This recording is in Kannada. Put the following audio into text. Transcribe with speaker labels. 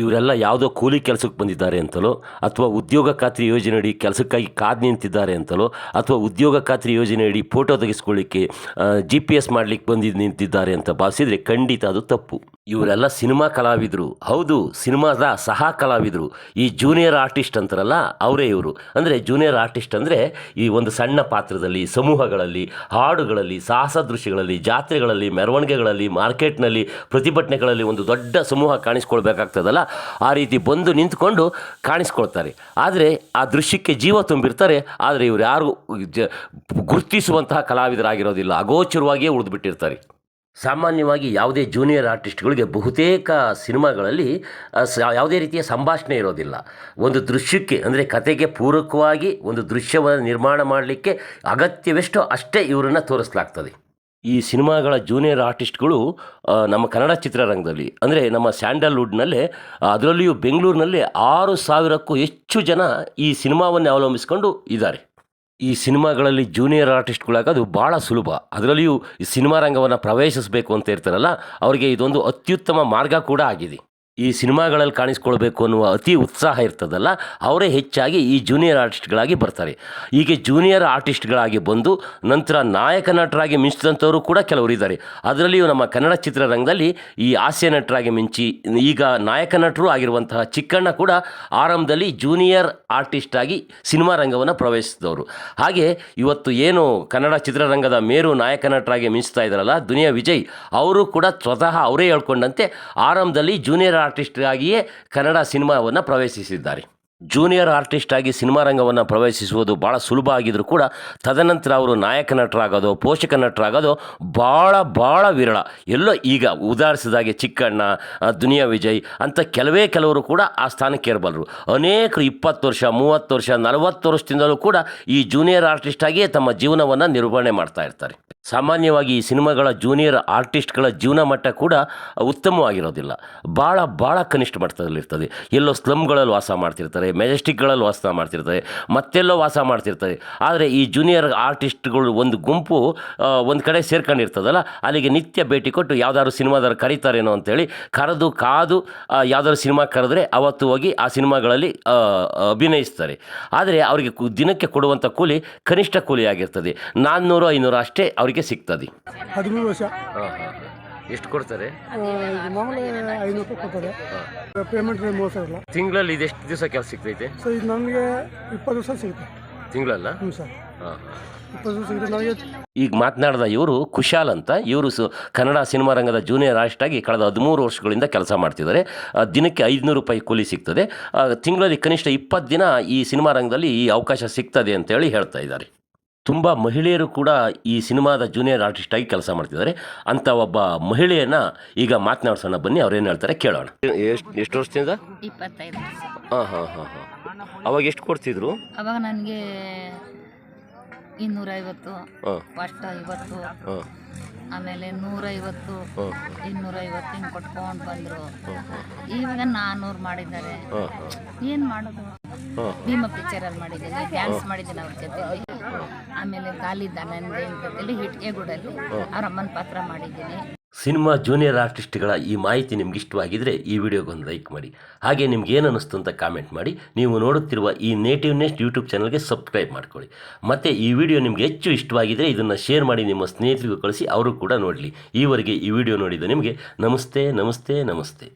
Speaker 1: ಇವರೆಲ್ಲ ಯಾವುದೋ ಕೂಲಿ ಕೆಲಸಕ್ಕೆ ಬಂದಿದ್ದಾರೆ ಅಂತಲೋ, ಅಥವಾ ಉದ್ಯೋಗ ಖಾತ್ರಿ ಯೋಜನೆಯಡಿ ಕೆಲಸಕ್ಕಾಗಿ ಕಾದು ನಿಂತಿದ್ದಾರೆ ಅಂತಲೋ, ಅಥವಾ ಉದ್ಯೋಗ ಖಾತ್ರಿ ಯೋಜನೆಯಡಿ ಫೋಟೋ ತೆಗೆಸ್ಕೊಳ್ಳಿಕ್ಕೆ ಜಿ ಪಿ ಎಸ್ ಮಾಡಲಿಕ್ಕೆ ಬಂದಿದ್ದು ನಿಂತಿದ್ದಾರೆ ಅಂತ ಭಾವಿಸಿದರೆ ಖಂಡಿತ ಅದು ತಪ್ಪು. ಇವರೆಲ್ಲ ಸಿನಿಮಾ ಕಲಾವಿದರು. ಹೌದು, ಸಿನಿಮಾದ ಸಹ ಕಲಾವಿದರು. ಈ ಜೂನಿಯರ್ ಆರ್ಟಿಸ್ಟ್ ಅಂತಾರಲ್ಲ, ಅವರೇ ಇವರು. ಅಂದರೆ ಜೂನಿಯರ್ ಆರ್ಟಿಸ್ಟ್ ಅಂದರೆ ಈ ಒಂದು ಸಣ್ಣ ಪಾತ್ರದಲ್ಲಿ, ಸಮೂಹಗಳಲ್ಲಿ, ಹಾಡುಗಳಲ್ಲಿ ಸಾಹಸ ದೃಶ್ಯಗಳಲ್ಲಿ ಜಾತ್ರೆಗಳಲ್ಲಿ, ಮೆರವಣಿಗೆಗಳಲ್ಲಿ, ಮಾರ್ಕೆಟ್ನಲ್ಲಿ, ಪ್ರತಿಭಟನೆಗಳಲ್ಲಿ ಒಂದು ದೊಡ್ಡ ಸಮೂಹ ಕಾಣಿಸ್ಕೊಳ್ಬೇಕಾಗ್ತದಲ್ಲ? ಆ ರೀತಿ ಬಂದು ನಿಂತ್ಕೊಂಡು ಕಾಣಿಸ್ಕೊಳ್ತಾರೆ. ಆದರೆ ಆ ದೃಶ್ಯಕ್ಕೆ ಜೀವ ತುಂಬಿರ್ತಾರೆ. ಆದರೆ ಇವರು ಯಾರು, ಜ, ಗುರುತಿಸುವಂತಹ ಕಲಾವಿದರಾಗಿರೋದಿಲ್ಲ. ಅಗೋಚರವಾಗಿಯೇ ಉಳಿದುಬಿಟ್ಟಿರ್ತಾರೆ. ಸಾಮಾನ್ಯವಾಗಿ ಯಾವುದೇ ಜೂನಿಯರ್ ಆರ್ಟಿಸ್ಟ್ಗಳಿಗೆ ಬಹುತೇಕ ಸಿನಿಮಾಗಳಲ್ಲಿ ಯಾವುದೇ ರೀತಿಯ ಸಂಭಾಷಣೆ ಇರೋದಿಲ್ಲ. ಒಂದು ದೃಶ್ಯಕ್ಕೆ, ಅಂದರೆ ಕತೆಗೆ ಪೂರಕವಾಗಿ ಒಂದು ದೃಶ್ಯವನ್ನು ನಿರ್ಮಾಣ ಮಾಡಲಿಕ್ಕೆ ಅಗತ್ಯವೆಷ್ಟೋ ಅಷ್ಟೇ ಇವರನ್ನು ತೋರಿಸಲಾಗ್ತದೆ. ಈ ಸಿನಿಮಾಗಳ ಜೂನಿಯರ್ ಆರ್ಟಿಸ್ಟ್ಗಳು ನಮ್ಮ ಕನ್ನಡ ಚಿತ್ರರಂಗದಲ್ಲಿ, ಅಂದರೆ ನಮ್ಮ ಸ್ಯಾಂಡಲ್ವುಡ್ನಲ್ಲೇ, ಅದರಲ್ಲಿಯೂ ಬೆಂಗಳೂರಿನಲ್ಲಿ ಆರು ಸಾವಿರಕ್ಕೂ ಹೆಚ್ಚು ಜನ ಈ ಸಿನಿಮಾವನ್ನೇ ಅವಲಂಬಿಸಿಕೊಂಡು ಇದ್ದಾರೆ. ಈ ಸಿನಿಮಾಗಳಲ್ಲಿ ಜೂನಿಯರ್ ಆರ್ಟಿಸ್ಟ್ಗಳಾಗೋದು ಭಾಳ ಸುಲಭ. ಅದರಲ್ಲಿಯೂ ಈ ಸಿನಿಮಾ ರಂಗವನ್ನು ಪ್ರವೇಶಿಸಬೇಕು ಅಂತ ಇರ್ತಾರಲ್ಲ, ಅವರಿಗೆ ಇದೊಂದು ಅತ್ಯುತ್ತಮ ಮಾರ್ಗ ಕೂಡ ಆಗಿದೆ. ಈ ಸಿನಿಮಾಗಳಲ್ಲಿ ಕಾಣಿಸ್ಕೊಳ್ಬೇಕು ಅನ್ನುವ ಅತಿ ಉತ್ಸಾಹ ಇರ್ತದಲ್ಲ, ಅವರೇ ಹೆಚ್ಚಾಗಿ ಈ ಜೂನಿಯರ್ ಆರ್ಟಿಸ್ಟ್ಗಳಾಗಿ ಬರ್ತಾರೆ. ಹೀಗೆ ಜೂನಿಯರ್ ಆರ್ಟಿಸ್ಟ್ಗಳಾಗಿ ಬಂದು ನಂತರ ನಾಯಕ ನಟರಾಗಿ ಮಿಂಚಿದಂಥವರು ಕೂಡ ಕೆಲವರು ಇದ್ದಾರೆ ಅದರಲ್ಲಿಯೂ ನಮ್ಮ ಕನ್ನಡ ಚಿತ್ರರಂಗದಲ್ಲಿ ಈ ಹಾಸ್ಯ ನಟರಾಗಿ ಮಿಂಚಿ, ಈಗ ನಾಯಕ ನಟರು ಆಗಿರುವಂತಹ ಚಿಕ್ಕಣ್ಣ ಕೂಡ ಆರಂಭದಲ್ಲಿ ಜೂನಿಯರ್ ಆರ್ಟಿಸ್ಟ್ ಆಗಿ ಸಿನಿಮಾ ರಂಗವನ್ನು ಪ್ರವೇಶಿಸಿದವರು. ಹಾಗೆ ಇವತ್ತು ಏನು ಕನ್ನಡ ಚಿತ್ರರಂಗದ ಮೇರು ನಾಯಕ ನಟರಾಗಿ ಮಿಂಚ್ತಾ ಇದ್ದಾರಲ್ಲ, ದುನಿಯಾ ವಿಜಯ್, ಅವರು ಕೂಡ ಸ್ವತಃ ಅವರೇ ಹೇಳ್ಕೊಂಡಂತೆ, ಆರಂಭದಲ್ಲಿ ಜೂನಿಯರ್ ಆರ್ಟಿಸ್ಟ್ ಆಗಿಯೇ ಕನ್ನಡ ಸಿನಿಮಾವನ್ನು ಪ್ರವೇಶಿಸಿದ್ದಾರೆ. ಜೂನಿಯರ್ ಆರ್ಟಿಸ್ಟ್ ಆಗಿ ಸಿನಿಮಾ ರಂಗವನ್ನು ಪ್ರವೇಶಿಸುವುದು ಭಾಳ ಸುಲಭ ಆಗಿದ್ರೂ ಕೂಡ ತದನಂತರ ಅವರು ನಾಯಕ ನಟರಾಗೋದು, ಪೋಷಕ ನಟರಾಗೋದು ಭಾಳ ಭಾಳ ವಿರಳ. ಎಲ್ಲೋ ಈಗ ಉದಾಹರಿಸಿದಾಗೆ ಚಿಕ್ಕಣ್ಣ ದುನಿಯಾ ವಿಜಯ್ ಅಂತ ಕೆಲವೇ ಕೆಲವರು ಕೂಡ ಆ ಸ್ಥಾನಕ್ಕೆ ಇರಬಲ್ಲರು ಅನೇಕರು ಇಪ್ಪತ್ತು ವರ್ಷ, ಮೂವತ್ತು ವರ್ಷ, ನಲವತ್ತು ವರ್ಷದಿಂದಲೂ ಕೂಡ ಈ ಜೂನಿಯರ್ ಆರ್ಟಿಸ್ಟ್ ಆಗಿಯೇ ತಮ್ಮ ಜೀವನವನ್ನು ನಿರ್ವಹಣೆ ಮಾಡ್ತಾ ಇರ್ತಾರೆ. ಸಾಮಾನ್ಯವಾಗಿ ಈ ಸಿನಿಮಾಗಳ ಜೂನಿಯರ್ ಆರ್ಟಿಸ್ಟ್ಗಳ ಜೀವನ ಮಟ್ಟ ಕೂಡ ಉತ್ತಮವಾಗಿರೋದಿಲ್ಲ. ಭಾಳ ಭಾಳ ಕನಿಷ್ಠ ಮಟ್ಟದಲ್ಲಿರ್ತದೆ. ಎಲ್ಲೋ ಸ್ಲಮ್ಗಳಲ್ಲಿ ವಾಸ ಮಾಡ್ತಿರ್ತಾರೆ ಮೆಜೆಸ್ಟಿಕ್ಗಳಲ್ಲಿ ವಾಸ ಮಾಡ್ತಿರ್ತಾರೆ, ಮತ್ತೆಲ್ಲೋ ವಾಸ ಮಾಡ್ತಿರ್ತಾರೆ. ಆದರೆ ಈ ಜೂನಿಯರ್ ಆರ್ಟಿಸ್ಟ್ಗಳು ಒಂದು ಗುಂಪು ಒಂದು ಕಡೆ ಸೇರ್ಕೊಂಡಿರ್ತದಲ್ಲ, ಅಲ್ಲಿಗೆ ನಿತ್ಯ ಭೇಟಿ ಕೊಟ್ಟು ಯಾವ್ದಾದ್ರು ಸಿನಿಮಾದಾರು ಕರೀತಾರೇನೋ ಅಂತೇಳಿ ಕರೆದು, ಕಾದು ಯಾವ್ದಾದ್ರು ಸಿನಿಮಾ ಕರೆದ್ರೆ ಅವತ್ತು ಹೋಗಿ ಆ ಸಿನಿಮಾಗಳಲ್ಲಿ ಅಭಿನಯಿಸ್ತಾರೆ. ಆದರೆ ಅವರಿಗೆ ದಿನಕ್ಕೆ ಕೊಡುವಂಥ ಕೂಲಿ ಕನಿಷ್ಠ ಕೂಲಿ ಆಗಿರ್ತದೆ. ನಾನ್ನೂರು, ಐನೂರು ಅಷ್ಟೇ ಅವರಿಗೆ ಸಿಗ್ತದೆ.
Speaker 2: ಹದಿಮೂರು ವರ್ಷ.
Speaker 1: ಎಷ್ಟು ಕೊಡ್ತಾರೆ?
Speaker 2: ಆ, ಇದು ಮಾಮೂಲಿ ಐನೂರು ರೂಪಾಯಿ ಕೊಡ್ತಾರೆ. ಪೇಮೆಂಟ್ ಮೋಸ ಇಲ್ಲ
Speaker 1: ತಿಂಗಳಲ್ಲಿ ಇದೆಷ್ಟು ದಿವಸ ಕೆಲಸ ಸಿಗ್ತೈತೆ?
Speaker 2: ಸೊ ಇದು ನನಗೆ ಇಪ್ಪತ್ತು ದಿವಸ ಸಿಗುತ್ತೆ.
Speaker 1: ತಿಂಗಳಲ್ಲ?
Speaker 2: ಹ್ಞೂ ಸರ್.
Speaker 1: ಈಗ ಮಾತನಾಡಿದ ಇವರು ಕುಶಾಲ್ ಅಂತ. ಇವರು ಸು ಕನ್ನಡ ಸಿನಿಮಾ ರಂಗದ ಜೂನಿಯರ್ ಆರ್ಟಿಸ್ಟ್ ಆಗಿ ಕಳೆದ ಹದಿಮೂರು ವರ್ಷಗಳಿಂದ ಕೆಲಸ ಮಾಡ್ತಿದ್ದಾರೆ. ದಿನಕ್ಕೆ ಐದುನೂರು ರೂಪಾಯಿ ಕೂಲಿ ಸಿಗ್ತದೆ. ತಿಂಗಳಲ್ಲಿ ಕನಿಷ್ಠ ಇಪ್ಪತ್ತು ದಿನ ಈ ಸಿನಿಮಾ ರಂಗದಲ್ಲಿ ಈ ಅವಕಾಶ ಸಿಗ್ತದೆ ಅಂತೇಳಿ ಹೇಳ್ತಾ ಇದ್ದಾರೆ. ತುಂಬ ಮಹಿಳೆಯರು ಕೂಡ ಈ ಸಿನಿಮಾದ ಜೂನಿಯರ್ ಆರ್ಟಿಸ್ಟ್ ಆಗಿ ಕೆಲಸ ಮಾಡ್ತಿದ್ದಾರೆ. ಅಂತ ಒಬ್ಬ ಮಹಿಳೆಯನ್ನ ಈಗ ಮಾತನಾಡ್ಸೋಣ. ಬನ್ನಿ ಅವ್ರೇನು ಹೇಳ್ತಾರೆ ಕೇಳೋಣ. ಎಷ್ಟು ಎಷ್ಟು ವರ್ಷದಿಂದ?
Speaker 3: ಇಪ್ಪತ್ತೈದು.
Speaker 1: ಹಾಂ ಹಾಂ ಹಾಂ ಹಾಂ. ಅವಾಗ ಎಷ್ಟು ಕೊಡ್ತಿದ್ರು?
Speaker 3: ಅವಾಗ ನನಗೆ ಇನ್ನೂರೈವತ್ತು
Speaker 1: ಹಾಂ.
Speaker 3: ಫಸ್ಟ್ ಐವತ್ತು
Speaker 1: ಹಾಂ.
Speaker 3: ಆಮೇಲೆ ನೂರೈವತ್ತು ಇನ್ನೂರೈವತ್ತು ಹಿಂಗೆ ಕೊಟ್ಕೊಂಡು ಬಂದರು. ಇವಾಗ ನಾನ್ನೂರು ಮಾಡಿದ್ದಾರೆ. ಏನು ಮಾಡೋದು?
Speaker 1: ನಿಮ್ಮ
Speaker 3: ಭೀಮ ಪಿಕ್ಚರಲ್ಲಿ ಮಾಡಿದ್ದೀನಿ ಡ್ಯಾನ್ಸ್ ಮಾಡಿದ್ದೀನಿ ಅವ್ರ ಜೊತೆಲಿ. ಆಮೇಲೆ ಗಾಲಿ ಧನಂಜಯ ಜೊತೆಲಿ ಹಿಟ್ಗೆಗೂಡಲ್ಲಿ ಅವ್ರ ಅಮ್ಮನ ಪಾತ್ರ ಮಾಡಿದ್ದೀನಿ.
Speaker 1: ಸಿನಿಮಾ ಜೂನಿಯರ್ ಆರ್ಟಿಸ್ಟ್ಗಳ ಈ ಮಾಹಿತಿ ನಿಮ್ಗೆ ಇಷ್ಟವಾಗಿದ್ರೆ ಈ ವಿಡಿಯೋಗೊಂದು ಲೈಕ್ ಮಾಡಿ. ಹಾಗೆ ನಿಮ್ಗೆ ಏನು ಅನ್ನಿಸ್ತು ಅಂತ ಕಾಮೆಂಟ್ ಮಾಡಿ. ನೀವು ನೋಡುತ್ತಿರುವ ಈ ನೇಟಿವ್ ನೆಸ್ಟ್ ಯೂಟ್ಯೂಬ್ ಚಾನಲ್ಗೆ ಸಬ್ಸ್ಕ್ರೈಬ್ ಮಾಡ್ಕೊಳ್ಳಿ. ಮತ್ತು ಈ ವಿಡಿಯೋ ನಿಮಗೆ ಹೆಚ್ಚು ಇಷ್ಟವಾಗಿದ್ರೆ ಇದನ್ನು ಶೇರ್ ಮಾಡಿ ನಿಮ್ಮ ಸ್ನೇಹಿತರಿಗೂ ಕಳಿಸಿ ಅವರು ಕೂಡ ನೋಡಲಿ. ಈವರೆಗೆ ಈ ವಿಡಿಯೋ ನೋಡಿದ ನಿಮಗೆ ನಮಸ್ತೆ ನಮಸ್ತೆ ನಮಸ್ತೆ.